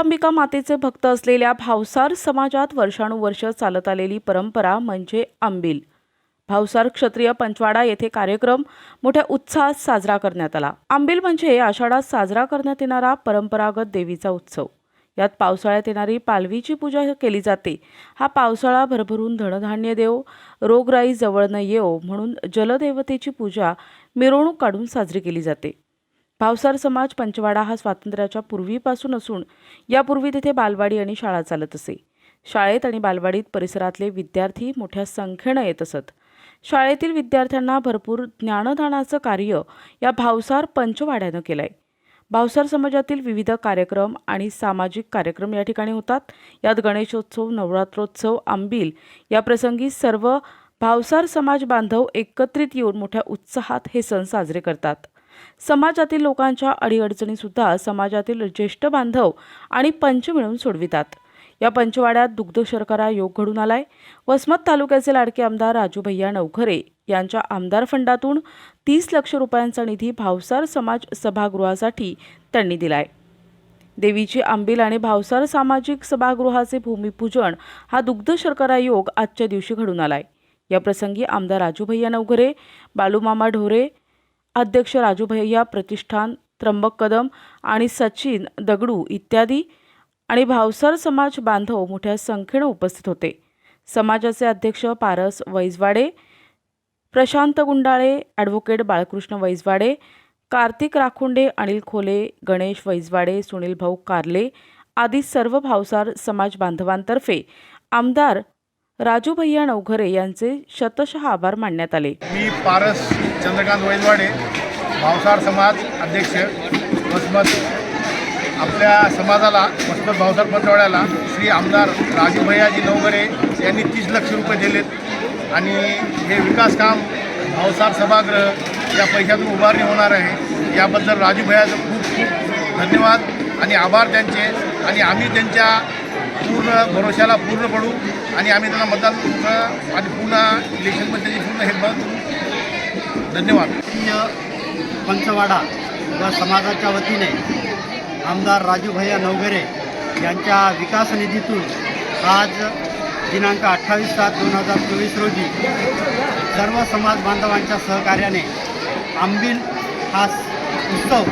अंबिका मातेचे भक्त असलेल्या भावसार समाजात वर्षानुवर्ष चालत आलेली परंपरा म्हणजे आंबील भावसार क्षत्रिय पंचवाडा येथे कार्यक्रम मोठ्या उत्साहात साजरा करण्यात आला. आंबील म्हणजे आषाढात साजरा करण्यात येणारा परंपरागत देवीचा उत्सव. यात पावसाळ्यात येणारी पालवीची पूजा केली जाते. हा पावसाळा भरभरून धनधान्य देव रोगराई जवळ न येव म्हणून जलदेवतेची पूजा मिरवणूक काढून साजरी केली जाते. भावसार समाज पंचवाडा हा स्वातंत्र्याच्या पूर्वीपासून असून यापूर्वी तिथे बालवाडी आणि शाळा चालत असे. शाळेत आणि बालवाडीत परिसरातले विद्यार्थी मोठ्या संख्येनं येत असत. शाळेतील विद्यार्थ्यांना भरपूर ज्ञानदानाचं कार्य या भावसार पंचवाड्यानं केलंय. भावसार समाजातील विविध कार्यक्रम आणि सामाजिक कार्यक्रम या ठिकाणी होतात. यात गणेशोत्सव नवरात्रोत्सव आंबील या प्रसंगी सर्व भावसार समाज बांधव एकत्रित येऊन मोठ्या उत्साहात हे सण साजरे करतात. समाजातील लोकांच्या अडीअडचणीसुद्धा समाजातील ज्येष्ठ बांधव आणि पंच मिळून सोडवितात. या पंचवाड्यात दुग्ध शर्करा योग घडून आलाय. वसमत तालुक्याचे लाडके आमदार राजूभैया नवखरे यांच्या आमदार फंडातून तीस लक्ष रुपयांचा निधी भावसार समाज सभागृहासाठी त्यांनी दिलाय. देवीची आंबील आणि भावसार सामाजिक सभागृहाचे भूमिपूजन हा दुग्ध शर्करा योग आजच्या दिवशी घडून आलाय. या प्रसंगी आमदार राजू भैया नवघरे बालूमामा ढोरे अध्यक्ष राजू भैया प्रतिष्ठान त्र्यंबक कदम आणि सचिन दगडू इत्यादी आणि भावसार समाज बांधव मोठ्या संख्येनं उपस्थित होते. समाजाचे अध्यक्ष पारस वैजवाडे प्रशांत गुंडाळे ॲडव्होकेट बाळकृष्ण वैजवाडे कार्तिक राखुंडे अनिल खोले गणेश वैजवाडे सुनील भाऊ कारले आदी सर्व भावसार समाज बांधवांतर्फे आमदार राजू भैया नवघरे यांचे शतशः आभार मानण्यात आले. मी पारस चंद्रकांत वैजवाडे भावसार समाज अध्यक्ष वसमत आपल्या समाजाला वसमत भावसार पंचवाड्याला श्री आमदार राजू भैयाजी नवघरे यांनी तीस लक्ष रुपये दिलेत. आणि हे विकास काम भावसार सभागृह या पैशातून उभारणी होणार आहे. याबद्दल राजू भैयाचं खूप खूप धन्यवाद आणि आभार त्यांचे. आणि आम्ही त्यांच्या पूर्ण भरोशाला पूर्ण पडू आणि आम्ही त्यांना मतदान करू आणि पूर्ण इलेक्शनमध्ये त्याची पूर्ण हेल्प करू धन्यवाद. पंचवाडा व समाजाच्या वतीने आमदार राजूभैया नवघरे यांच्या विकास निधीतून आज दिनांक अठ्ठावीस सात दोन हजार चोवीस रोजी सर्व समाज बांधवांच्या सहकार्याने आंबील हा उत्सव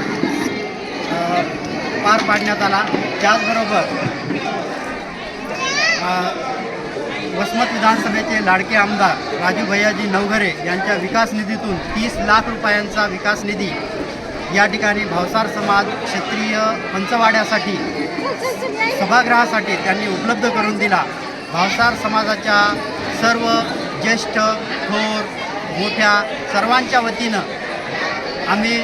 पार पाडण्यात आला. त्याचबरोबर अ, वसमत विधानसभेचे लाडके आमदार राजू भैयाजी नवघरे यांच्या विकास निधीतून तीस लाख रुपयांचा विकास निधी या ठिकाणी भावसार समाज क्षेत्रीय पंचवाड्यासाठी सभागृहासाठी त्यांनी उपलब्ध करून दिला. भावसार समाजाच्या सर्व ज्येष्ठ थोर मोठ्या सर्वांच्या वतीनं आम्ही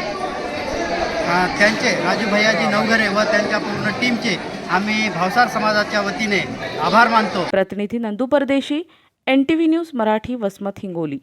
त्यांचे राजू भैयाजी नवघरे व त्यांच्या पूर्ण टीमचे आम्ही भावसार समाजाच्या वतीने आभार मानतो. प्रतिनिधी Nandu Pardeshi N T V news Marathi Vasmat Hingoli.